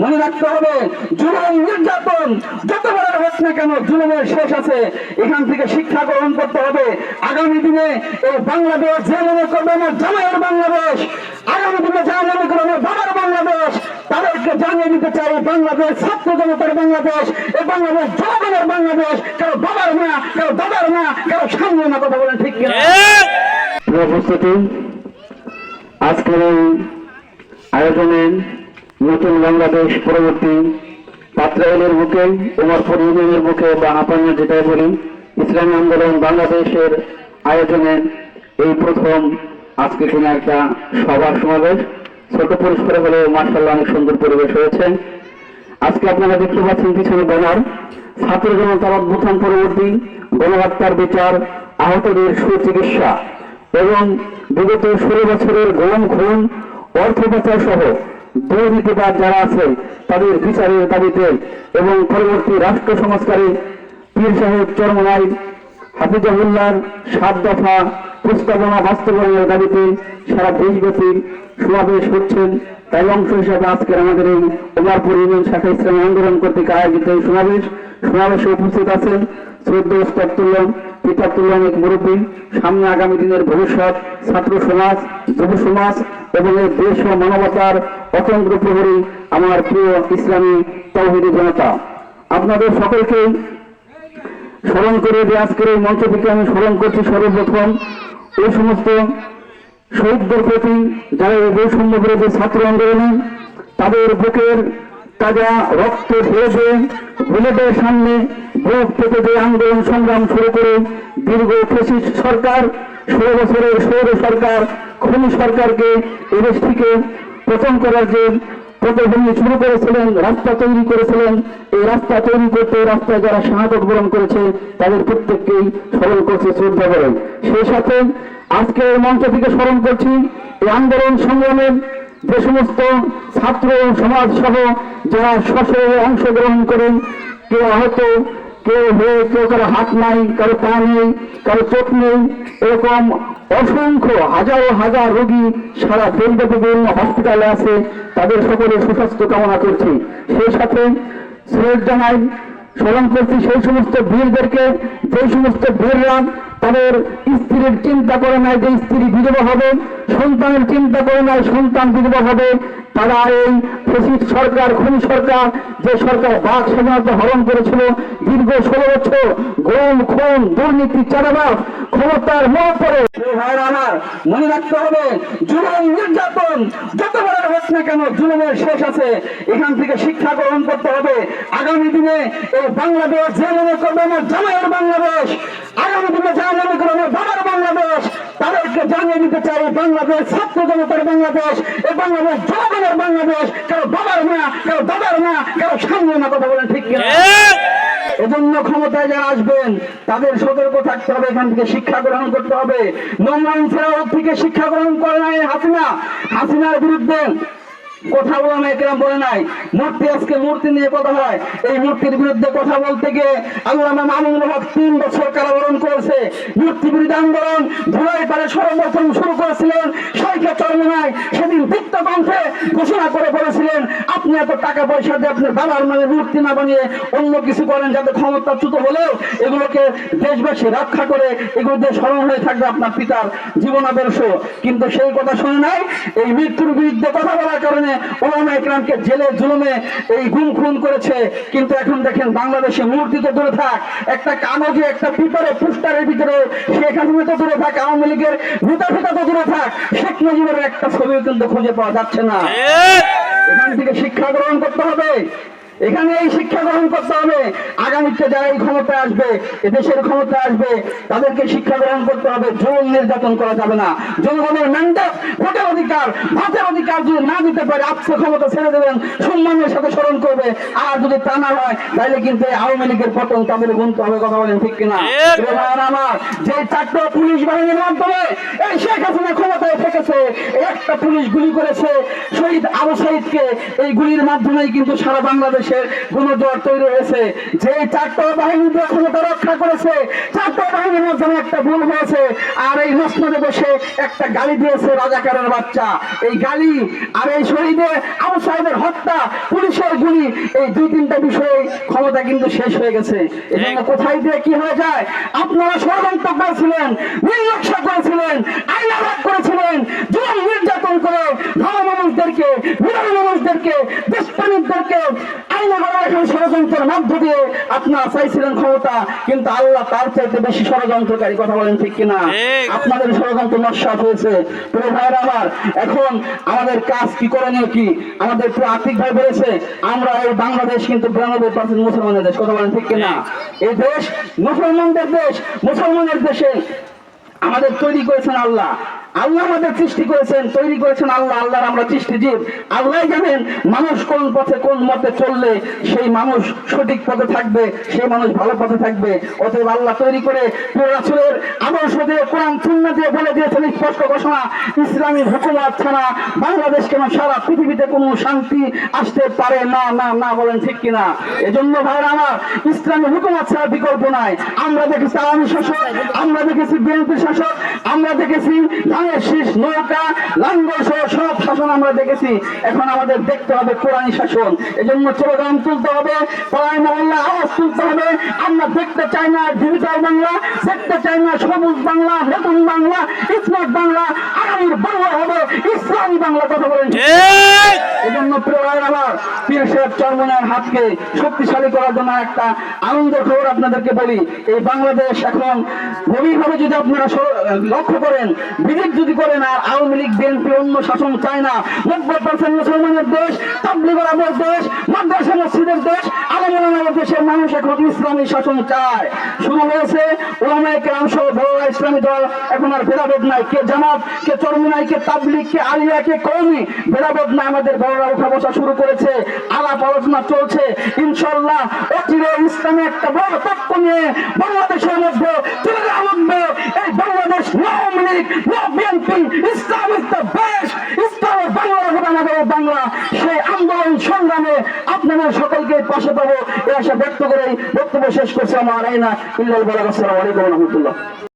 মনে রাখতে হবে জুলুম নির্যাতন যত বড় হোক না কেন জুলুমের শেষ আছে। এখান থেকে শিক্ষা গ্রহণ করতে হবে। আগামী দিনে এই বাংলাদেশ যে মনে করবে আমার জামাইয়ের বাংলাদেশ, আগামী দিনে যা মনে করবে আমার বাবার বাংলাদেশ, তাদেরকে জানিয়ে দিতে চাই বাংলাদেশ ছাত্র জনতার বাংলাদেশ, এই বাংলাদেশ জনগণের বাংলাদেশ, কারও বাবার না কারও দাদার না কারও সামনে না কথা বলেন ঠিক কিনা? উপস্থিতি, আজকের আয়োজনের নতুন বাংলাদেশ পরবর্তী পাত্রাইলের বুকে উমরপুর ইউনিয়নের বুকে বা আপান্য যেটাই বলি, ইসলামী আন্দোলন বাংলাদেশের আয়োজনে এই প্রথম আজকে কোনো একটা সভা সমাবেশ। ছোট পরিষ্কার হলেও মার্শাল্লাহ অনেক সুন্দর পরিবেশ হয়েছে। আজকে আপনারা দেখতে পাচ্ছেন পিছনে ব্যানার। ছাত্র জনতার অভ্যুত্থান পরবর্তী গণহত্যার বিচার, আহতদের সুচিকিৎসা এবং বিগত ষোলো বছরের গরম খুন, অর্থ পাচার সহ দুর্নীতিবাদ যারা আছে, তাদের বিচারের দাবিতে এবং পরবর্তী রাষ্ট্র সংস্কারে পীর সাহেব চরমনাই হাফিজাহুল্লার সাত দফা প্রস্তাবনা বাস্তবায়নের দাবিতে সারা দেশব্যাপী সমাবেশ হচ্ছেন। তাই অংশ হিসাবে আজকের আমাদের এই উমারপুর ইউনিয়ন শাখা ইসলামী আন্দোলন কর্তৃক আয়োজিত এই সমাবেশ সমাবেশে উপস্থিত আছেন শ্রদ্ধ পিতাতুল্লাহ অনেক মুরব্বী, সামনে আগামী দিনের ভবিষ্যৎ, ছাত্র সমাজ, যুব সমাজ এবং এই দেশ ও মানবতার অতন্ত্র প্রহরী আমার প্রিয় ইসলামী তৌহিদি জনতা। আপনাদের সকলকে স্মরণ করে যে আজকের এই মঞ্চ থেকে আমি স্মরণ করছি সর্বপ্রথম এই সমস্ত শহীদদের প্রতি যারা এই বৈষম্য বিরোধী ছাত্র আন্দোলনে তাদের বুকের তাজা রক্ত ভেজে বুলেটের সামনে বুক পেতে যে আন্দোলন সংগ্রাম শুরু করে দীর্ঘ ফেসিস্ট সরকার, ষোলো বছরের সৌর সরকার, খনি সরকারকে এই দেশ থেকে পতন করার যে পটভূমি শুরু করেছিলেন, রাস্তা তৈরি করেছিলেন, এই রাস্তা তৈরি করতে রাস্তায় যারা শাহাদত বরণ করেছে, তাদের প্রত্যেককেই স্মরণ করছে শ্রদ্ধা করেন সেই সাথে আজকে মঞ্চ থেকে স্মরণ করছি, এই আন্দোলন সংগ্রামের যে সমস্ত ছাত্র সমাজ সহ যারা সশরে অংশগ্রহণ করেন, কেউ আহত, কেউ হয়ে কেউ কারও হাত নাই, কারও পা নেই, কারও চোখ নেই, এরকম অসংখ্য হাজারো হাজার রোগী সারা দেশব্যাপী হসপিটালে আছে, তাদের সকলের সুস্বাস্থ্য কামনা করছি। সেই সাথে শ্রেয় জানাই, স্মরণ করছি সেই সমস্ত বীরদেরকে, যে সমস্ত বীররা তাদের স্ত্রীর চিন্তা করে নাই যে স্ত্রী বিধবা হবে, সন্তানের চিন্তা করে নাই সন্তান বিধবা হবে। তারা এই ফেসিস সরকার, খনি সরকার, যে সরকার বাক স্বাধীনতা হরণ করেছিল দীর্ঘ ষোলো বছর গোল খুন, দুর্নীতি চারাবাস ক্ষমতার মোহ পড়ে। আমার মনে রাখতে হবে, জুলুম, নির্যাতন যত বড় হোক না কেন জুলুমের শেষ আছে। এখান থেকে শিক্ষা গ্রহণ করতে হবে। আগামী দিনে এই বাংলাদেশ যে মনে করবে আমার জামাইয়ের বাংলাদেশ আগামী দিনে যা মনে করবে বাবার বাংলাদেশ তাদেরকে জানিয়ে দিতে চাই বাংলাদেশ ছাত্র জনতার বাংলাদেশ এই বাংলাদেশ জনগণের বাংলাদেশ কারও বাবার না কারও দাদার না কারও সামনে না কথা বলেন ঠিক কিনা? এজন্য ক্ষমতায় যারা আসবেন তাদের সতর্ক থাকতে হবে এখান থেকে শিক্ষা গ্রহণ করতে হবে। ফেরাও থেকে শিক্ষা গ্রহণ করে নাই হাসিনা। হাসিনার বিরুদ্ধে কথা বলা নাই কেন বলে নাই। মূর্তি আজকে মূর্তি নিয়ে কথা হয়। এই মূর্তির বিরুদ্ধে কথা বলতে গিয়ে আল্লাহ মামুনুল হক তিন বছর কারাবরণ করেছে। মূর্তি বিরোধী আন্দোলন ধুলাই পারে সর্বপ্রথম শুরু করেছিলেন শৈখা চরমনায়। সেদিন বৃত্ত কণ্ঠে ঘোষণা করে বলেছিলেন, আপনি এত টাকা পয়সা দিয়ে আপনার বাবার মানে মূর্তি না বানিয়ে অন্য কিছু করেন যাতে ক্ষমতাচ্যুত হলেও এগুলোকে দেশবাসী রক্ষা করে এগুলো দিয়ে স্মরণ হয়ে থাকবে আপনার পিতার জীবনাদর্শ। কিন্তু সেই কথা শুনে নাই। এই মৃত্যুর বিরুদ্ধে কথা বলার কারণে ওলামা ইকরামকে জেলে জুলুমে এই গুম খুন করেছে। কিন্তু এখন দেখেন বাংলাদেশে মূর্তি তো দূরে থাক একটা কাগজে একটা পিপারে পোস্টারের ভিতরে শেখ হাসিনা তো দূরে থাক আওয়ামী লীগের নেতা ফিতা তো দূরে থাক শেখ মুজিবের একটা ছবিও কিন্তু খুঁজে পাওয়া যাচ্ছে না। এখান থেকে শিক্ষা গ্রহণ করতে হবে। এখানে এই শিক্ষা গ্রহণ করতে হবে। আগামীতে যারা এই ক্ষমতায় আসবে দেশের ক্ষমতায় আসবে তাদেরকে শিক্ষা গ্রহণ করতে হবে। জোর নির্যাতন করা যাবে না। জনগণের ম্যান্ডেট ভোটের অধিকার ভাতের অধিকার যদি না দিতে পারে আজকে ক্ষমতা ছেড়ে দেবেন সম্মানের সাথে স্মরণ করবে। আর যদি তা না হয় তাহলে কিন্তু আওয়ামী লীগের পতন তাদের গুনতে হবে কথা বলেন ঠিক কিনা? আমার যে চারটা পুলিশ বাহিনীর মাধ্যমে এই শেখ হাসিনা ক্ষমতায় থেকেছে একটা পুলিশ গুলি করেছে শহীদ আবু শহীদকে এই গুলির মাধ্যমেই কিন্তু সারা বাংলাদেশে বাংলাদেশের গুণজোয়ার তৈরি হয়েছে। যে চারটা বাহিনী ক্ষমতা রক্ষা করেছে চারটা বাহিনীর মাধ্যমে একটা ভুল হয়েছে। আর এই মসনদে বসে একটা গালি দিয়েছে রাজাকারের বাচ্চা। এই গালি আর এই শহীদের আবু সাহেবের হত্যা পুলিশের গুলি এই দুই তিনটা বিষয়ে ক্ষমতা কিন্তু শেষ হয়ে গেছে। এজন্য কোথায় দিয়ে কি হয়ে যায়? আপনারা ষড়যন্ত্র করেছিলেন নির্লক্ষ্য করেছিলেন আইনাঘাত করেছিলেন জুলুম নির্যাতন করে ভালো মানুষদেরকে বিরোধী মানুষদেরকে দেশপ্রেমিকদেরকে ষড়যন্ত্রের মধ্য দিয়ে আপনারা চাইছিলেন ক্ষমতা কিন্তু আল্লাহ তার চাইতে বেশি ষড়যন্ত্রকারী কথা বলেন ঠিক কিনা? আপনাদের ষড়যন্ত্র নস্বাত হয়েছে। প্রিয় আমার এখন আমাদের কাজ কি করণীয় কি? আমাদের আর্থিক ভাই বলেছে আমরা এই বাংলাদেশ কিন্তু বিরানব্বই পার্সেন্ট মুসলমানের দেশ কথা বলেন ঠিক কিনা? এই দেশ মুসলমানদের দেশ মুসলমানের দেশে আমাদের তৈরি করেছেন আল্লাহ। আল্লাহ আমাদের সৃষ্টি করেছেন, তৈরি করেছেন আল্লাহ, আল্লাহর আমরা সৃষ্টিজীব। আল্লাহ জানেন মানুষ কোন পথে কোন মতে চললে সেই মানুষ সঠিক পথে থাকবে, সেই মানুষ ভালো পথে থাকবে। অতএব আল্লাহ তৈরি করে রাসূলের আদর্শ দিয়ে, কোরআন, সুন্নাহ দিয়ে বলে দিয়েছেন স্পষ্ট ঘোষণা, ইসলামী হুকুমত ছাড়া বাংলাদেশ কেন সারা পৃথিবীতে কোনো শান্তি আসতে পারে না না না বলেন ঠিক কিনা? এজন্য ভাইরা আমার, ইসলামী হুকুমত ছাড়া বিকল্প নাই। আমরা দেখেছি আওয়ামী শাসক, আমরা দেখেছি বিএনপি শাসক, আমরা দেখেছি শীষ নৌকা, লাঙ্গল সহ সব শাসন আমরা দেখেছি। এখন আমাদের দেখতে হবে শাসন। এজন্য তুলতে হবে মহল্লা আওয়াজ তুলতে হবে। আমরা দেখতে চাই না ডিজিটাল বাংলা, দেখতে চাই না সবুজ বাংলা, নতুন বাংলা, স্মার্ট বাংলা, আগামীর বাংলা হবে, ইসলামী বাংলা। কথা বলেন। এজন্য প্রিয় আমার পীর সাহেব চরমনের হাতকে শক্তিশালী করার জন্য একটা আনন্দের খবর আপনাদেরকে বলি। এই বাংলাদেশ এখন গভীরভাবে যদি আপনারা লক্ষ্য করেন, বিবেক যদি করেন, আর আওয়ামী লীগ, বিএনপি অন্য শাসন চায় না, নব্বই পার্সেন্ট মুসলমানের দেশ তাবলিগ আরবের দেশ, মাদ্রাসা মসজিদের দেশ আলমানের দেশের মানুষ এখন ইসলামী শাসন চায়। শুরু হয়েছে ওলামায় কেরাম সহ বড় ইসলামী দল, এখন আর ভেদাভেদ নাই। কে জামাত, কে চরমিনাই, কে তাবলিগ, কে আলিয়া, কে কৌমি ভেদাভেদ নাই আমাদের বড়রা উঠা বসা শুরু করেছে, আলাপ আলোচনা চলছে। ইনশাল্লাহ অচিরে ইসলামী একটা বড় তত্ত্ব নিয়ে বাংলাদেশের মধ্যে তুলে এই Bangladesh no league no BNP Islam is the best Bangla হবে আমাদের বাংলা। সেই আন্দোলন সংগ্রামে আপনাদের সকলকে পাশে পাবো এ আশা ব্যক্ত করেই বক্তব্য শেষ করছে আমার আইনা। ইল্লাল বলাক আসসালামু আলাইকুম রহমতুল্লাহ।